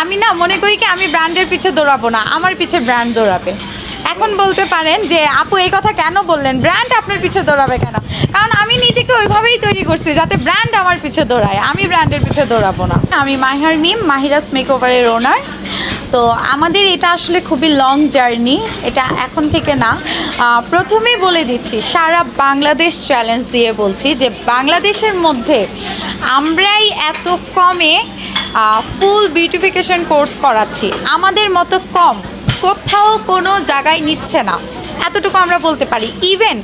আমি না মনে করি কি আমি ব্র্যান্ডের পিছে দৌড়াবো না আমার পিছে ব্র্যান্ড দৌড়াবে। এখন বলতে পারেন যে আপু এই কথা কেন বললেন? ব্র্যান্ড আপনার পিছে দৌড়াবে কেন? কারণ আমি নিজেকে ওইভাবেই তৈরি করছি যাতে ব্র্যান্ড আমার পিছে দৌড়ায় আমি ব্র্যান্ডের পিছে দৌড়াবো না। আমি মাহির মিম মাহিরাস মেকওভারের ওনার তো আমাদের এটা আসলে খুবই লং জার্নি এটা এখন থেকে না। আহ, প্রথমেই বলে দিচ্ছি সারা বাংলাদেশ চ্যালেঞ্জ দিয়ে বলছি যে বাংলাদেশের মধ্যে আমরাই এত কমে ফুল বিউটিফিকেশন কোর্স করাচ্ছি। আমাদের মতো কম, কোথাও কোনো জায়গায় নিচ্ছে না। এতটুকু আমরা বলতে পারি। ইভেন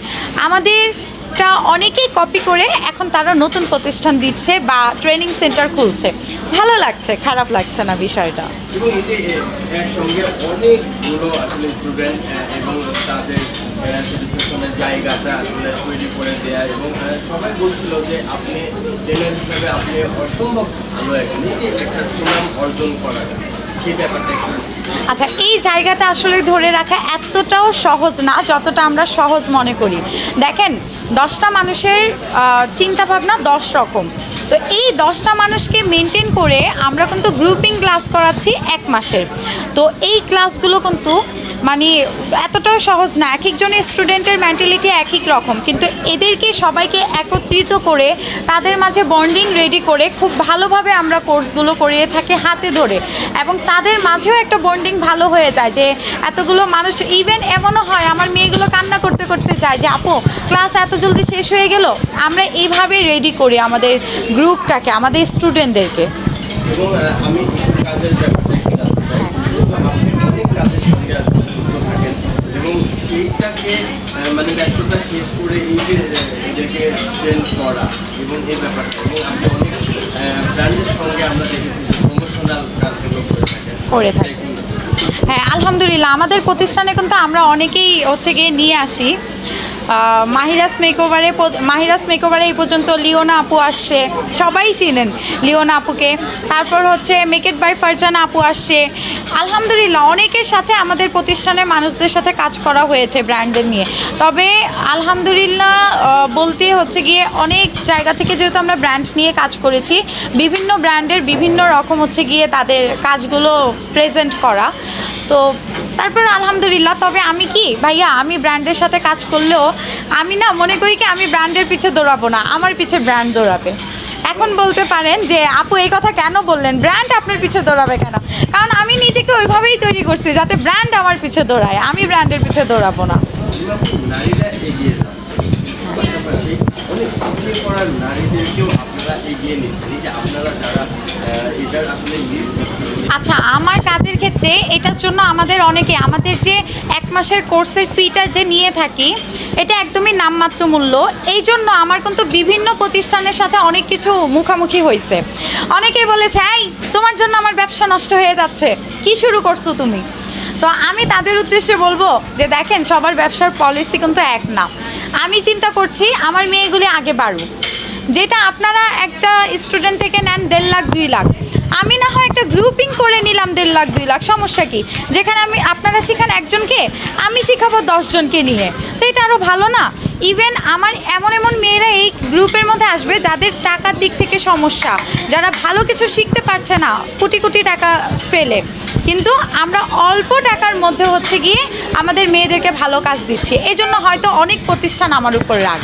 আমাদেরটা অনেকেই কপি করে এখন তারা নতুন প্রতিষ্ঠান দিচ্ছে বা ট্রেনিং সেন্টার খুলছে। ভালো লাগছে, খারাপ লাগছে না বিষয়টা। অনেকগুলো জায়গাটা আসলে তৈরি করে দেয়া এবং সবাই বলছিল যে আপনি ট্রেনার হিসাবে আপনি অসম্ভব ভালো একটা সুনাম অর্জন করা আচ্ছা এই জায়গাটা আসলে ধরে রাখা এতটাও সহজ না যতটা আমরা সহজ মনে করি। দেখেন, দশটা মানুষের চিন্তা ভাবনা দশ রকম। তো এই দশটা মানুষকে মেনটেন করে আমরা কিন্তু গ্রুপিং ক্লাস করাচ্ছি এক মাসের। তো এই ক্লাসগুলো কিন্তু মানে এতটাও সহজ না এক একজনের স্টুডেন্টের মেন্টালিটি এক এক রকম। কিন্তু এদেরকে সবাইকে একত্রিত করে তাদের মাঝে বন্ডিং রেডি করে খুব ভালোভাবে আমরা কোর্সগুলো করিয়ে থাকি হাতে ধরে। এবং তাদের মাঝেও একটা বন্ডিং ভালো হয়ে যায় যে এতগুলো মানুষ ইভেন এমনও হয় করতে করতে যায় যে আপু ক্লাস এত জলদি শেষ হয়ে গেল আমরা এইভাবে রেডি করি আমাদের গ্রুপটাকে আমাদের স্টুডেন্টদেরকে আহ, মানে ব্যস্ততা শেষ করে এই যে আহ, এদেরকে করা এবং এই ব্যাপারটা। এবং আপনি অনেক ব্র্যান্ডের সঙ্গে আমরা দেখেছি যে প্রমোশনাল কাজগুলো করে থাকেন। করে থাকি। হ্যাঁ আলহামদুলিল্লাহ, আমাদের প্রতিষ্ঠানে কিন্তু আমরা অনেকেই হচ্ছে গিয়ে নিয়ে আসি। মাহিরাস মেকওভারে মাহিরাস মেকওভারে এই পর্যন্ত লিওনা আপু আসছে, সবাই চিনেন লিওনা আপুকে। তারপর হচ্ছে মেকেট বাই ফারজানা আপু আসছে। আলহামদুলিল্লাহ, অনেকের সাথে আমাদের প্রতিষ্ঠানের মানুষদের সাথে কাজ করা হয়েছে ব্র্যান্ডের নিয়ে। তবে আলহামদুলিল্লাহ বলতে হচ্ছে গিয়ে অনেক জায়গা থেকে যেহেতু আমরা ব্র্যান্ড নিয়ে কাজ করেছি, বিভিন্ন ব্র্যান্ডের বিভিন্ন রকম হচ্ছে গিয়ে তাদের কাজগুলো প্রেজেন্ট করা। তো তারপর আলহামদুলিল্লাহ, তবে আমি কি ভাইয়া, আমি ব্র্যান্ডের সাথে কাজ করলেও আমি না মনে করি কি আমি ব্র্যান্ডের পিছে দৌড়াবো না, আমার পিছে ব্র্যান্ড দৌড়াবে। এখন বলতে পারেন যে, আপু এই কথা কেন বললেন? ব্র্যান্ড আপনার পিছে দৌড়াবে কেন? কারণ আমি নিজেকে ওইভাবেই তৈরি করছি যাতে ব্র্যান্ড আমার পিছে দৌড়ায়, আমি ব্র্যান্ডের পিছে দৌড়াবো না। নারীদেরকেও আপনারা এগিয়ে নিচ্ছেন। যে আপনারা যারা এটার আসলে আচ্ছা আমার কাজের ক্ষেত্রে এটার জন্য আমাদের অনেকে, আমাদের যে এক মাসের কোর্সের ফিটা যে নিয়ে থাকি, এটা একদমই নামমাত্র মূল্য। এই জন্য আমার কিন্তু বিভিন্ন প্রতিষ্ঠানের সাথে অনেক কিছু মুখামুখি হয়েছে অনেকেই বলেছে, এই, তোমার জন্য আমার ব্যবসা নষ্ট হয়ে যাচ্ছে। কি শুরু করছ তুমি? তো আমি তাদের উদ্দেশ্যে বলব যে, দেখেন, সবার ব্যবসার পলিসি কিন্তু এক না। আমি চিন্তা করছি আমার মেয়েগুলি আগে বাড়ুক। যেটা আপনারা একটা স্টুডেন্ট থেকে নেন দেড় লাখ, দুই লাখ। আমি না হয় একটা গ্রুপিং করে নিলাম দেড় লাখ, দুই লাখ, সমস্যা কি? যেখানে আমি, আপনারা শিখান একজনকে, আমি শিখাবো দশজনকে নিয়ে। তো এটা আরও ভালো না? ইভেন আমার এমন এমন মেয়েরা এই গ্রুপের মধ্যে আসবে যাদের টাকার দিক থেকে সমস্যা। যারা ভালো কিছু শিখতে পারছে না, কোটি কোটি টাকা ফেলে। কিন্তু আমরা অল্প টাকার মধ্যে হচ্ছে গিয়ে আমাদের মেয়েদেরকে ভালো কাজ দিচ্ছি। এই জন্য হয়তো অনেক প্রতিষ্ঠান আমার উপর রাগ।